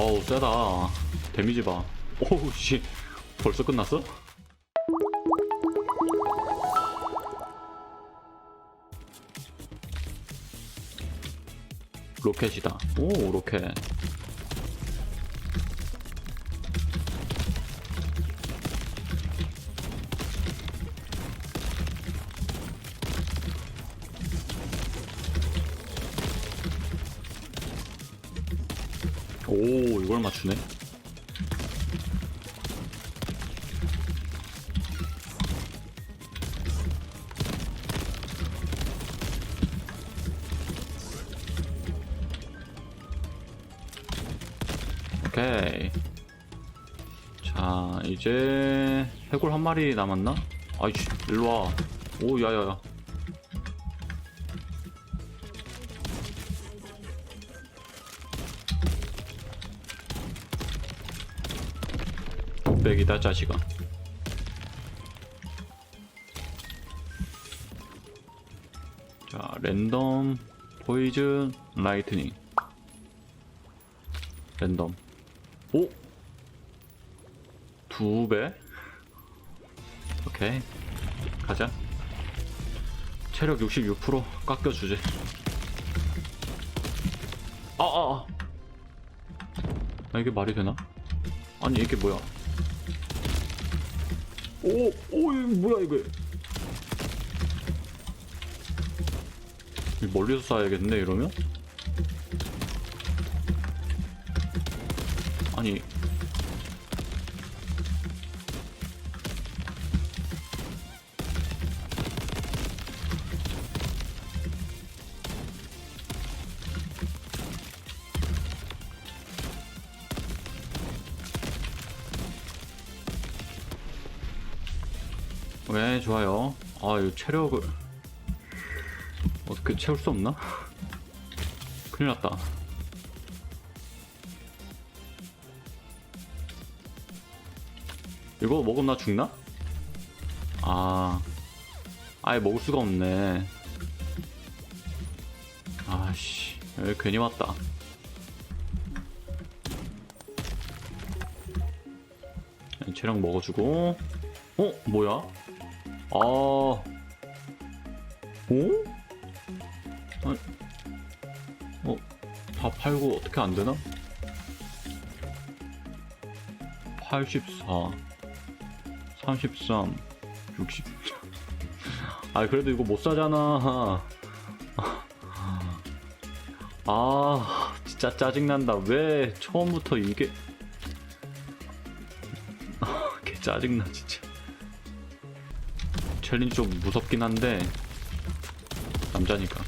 아우 세다. 데미지 봐. 오우 씨. 벌써 끝났어? 로켓이다. 오 로켓 이걸 맞추네. 오케이. 자 이제 해골 한 마리 남았나? 아이씨 일로와. 오 야야야 백이다 자식아. 자 랜덤 포이즌 라이트닝. 랜덤. 오? 두 배? 오케이. 가자. 체력 66% 깎여주지. 아아아. 아, 아, 이게 말이 되나? 아니 이게 뭐야 오, 오, 뭐야? 이거 멀리서 쏴야겠네 이러면? 아니 네, 좋아요. 아, 이 체력을 어떻게 채울 수 없나? 큰일 났다. 이거 먹으면 나 죽나? 아, 아예 먹을 수가 없네. 아씨, 여기 괜히 왔다. 체력 먹어주고, 어, 뭐야? 아, 오? 아, 어, 다 팔고 어떻게 안 되나? 84, 33, 60. 아, 그래도 이거 못 사잖아. 아, 진짜 짜증난다. 왜 처음부터 이게. 개 짜증나, 진짜. 챌린지 좀 무섭긴 한데 남자니까.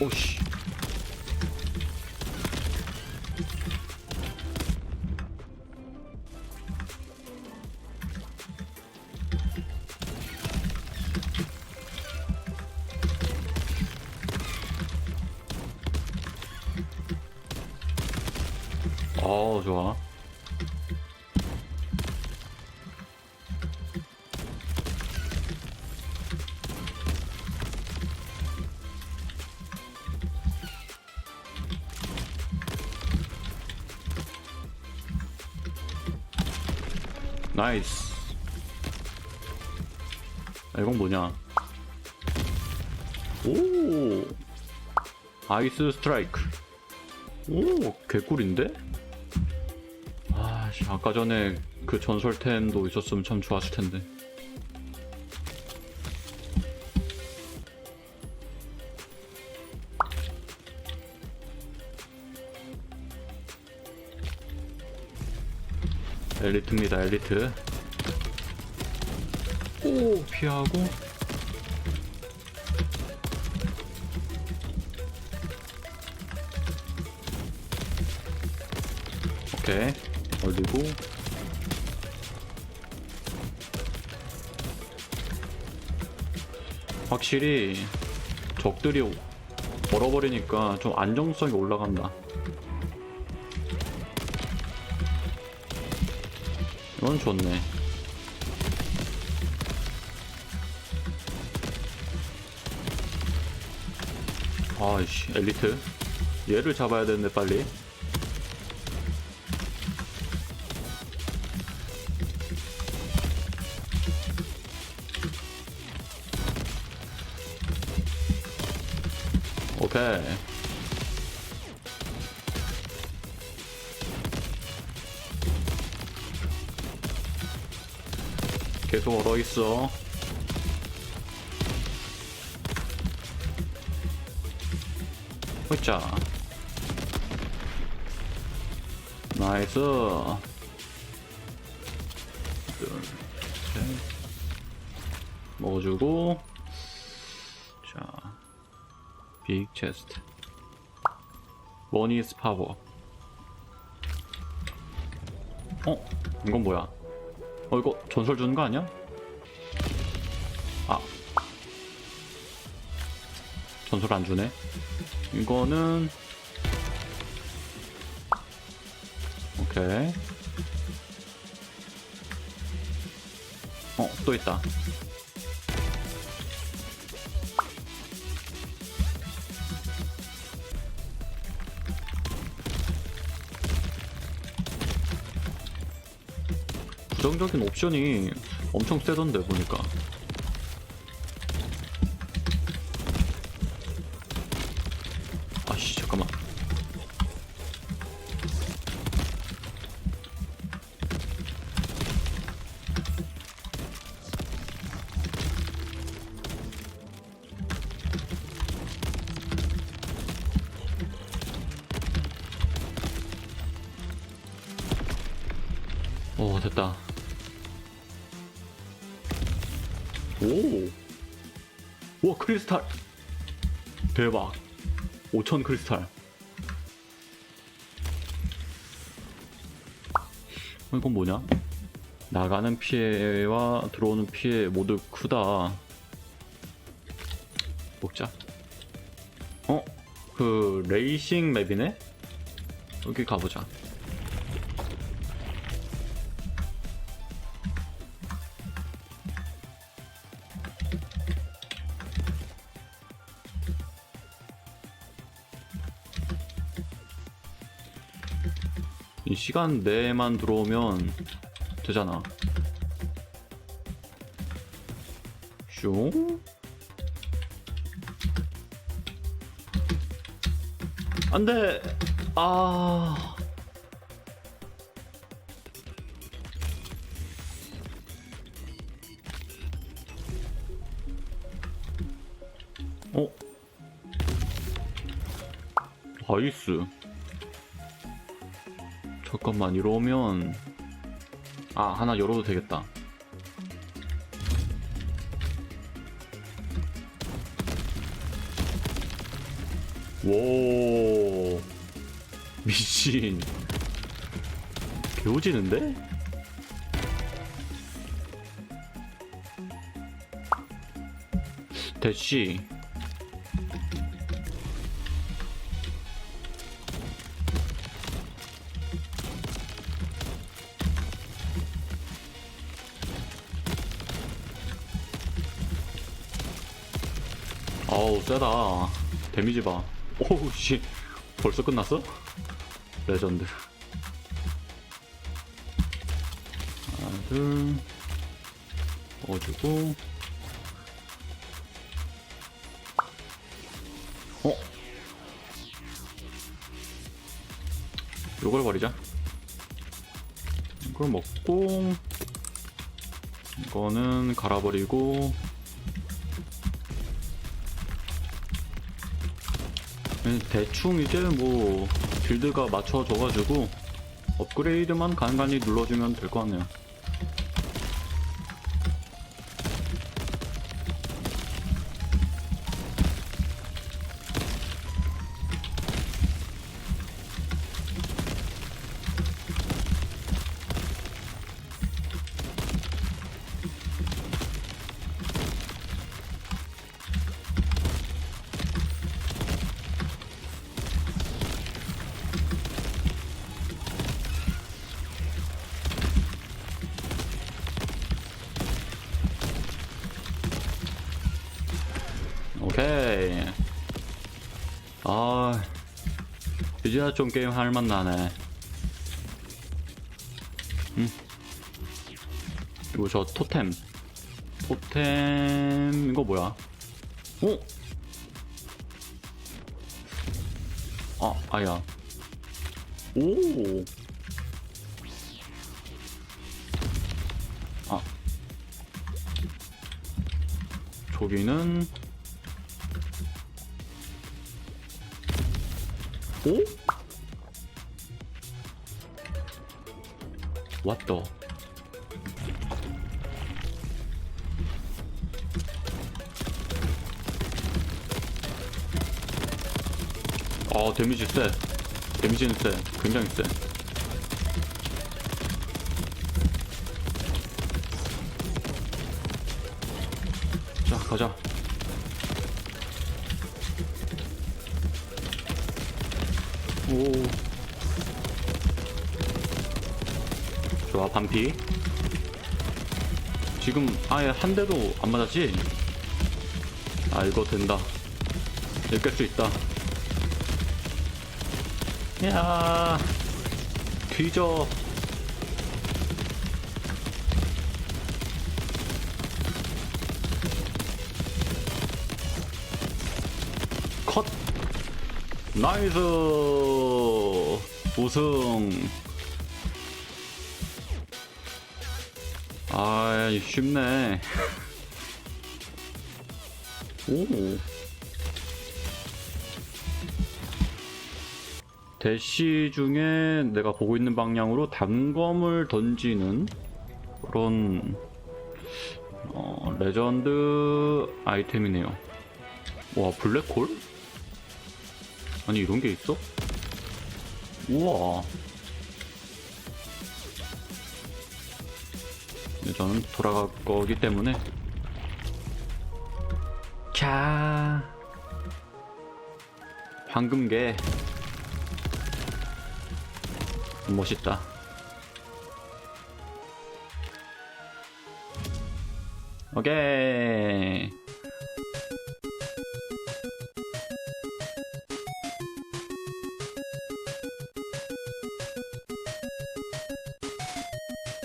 오씨 어 좋아. 나이스. 아, 이건 뭐냐? 오! 아이스 스트라이크. 오 개꿀인데? 아까 전에 그 전설템도 있었으면 참 좋았을 텐데. 엘리트입니다 엘리트. 오 피하고. 오케이 걸리고. 확실히 적들이 멀어버리니까 좀 안정성이 올라간다. 이건 좋네. 아이씨 엘리트. 얘를 잡아야 되는데 빨리. 오케이 계속 얼어 있어. 호자. 나이스. 먹어주고 자빅 체스트 머니스 파워 어? 이건 뭐야? 어 이거 전설 주는 거 아니야? 아 전설 안 주네 이거는 오케이 어또 있다 부정적인 옵션이 엄청 세던데 보니까 크리스탈 대박 5000 크리스탈 어, 이건 뭐냐? 나가는 피해와 들어오는 피해 모두 크다 먹자 어? 그 레이싱 맵이네? 여기 가보자 시간 내만 들어오면 되잖아. 슝. 안 돼! 아. 어? 나이스. 잠깐만 이러면 아 하나 열어도 되겠다. 오 미친. 개오지는데? 대시 어우 세다. 데미지 봐. 오우 씨. 벌써 끝났어? 레전드. 하나 둘. 넣어주고. 어? 요걸 버리자. 이걸 먹고 이거는 갈아버리고 대충 이제 뭐 빌드가 맞춰져가지고 업그레이드만 간간히 눌러주면 될 것 같네요. 오케이. 아, 이제야 좀 게임 할맛 나네. 음. 그리고 저 토템. 토템, 이거 뭐야? 어? 아, 아야. 오! 아. 저기는 오? 왔다. 아, 데미지 세. 데미지는 세. 굉장히 세. 자, 가자. 오. 좋아, 반피. 지금 아예 한 대도 안 맞았지? 아, 이거 된다. 이길 수 있다. 야 뒤져. 컷. 나이스. 우승. 아, 쉽네. 오. 대시 중에 내가 보고 있는 방향으로 단검을 던지는 그런 어, 레전드 아이템이네요. 와 블랙홀? 아니 이런 게 있어? 우와. 네, 저는 돌아갈 거기 때문에 캬 황금계 멋있다. 오케이.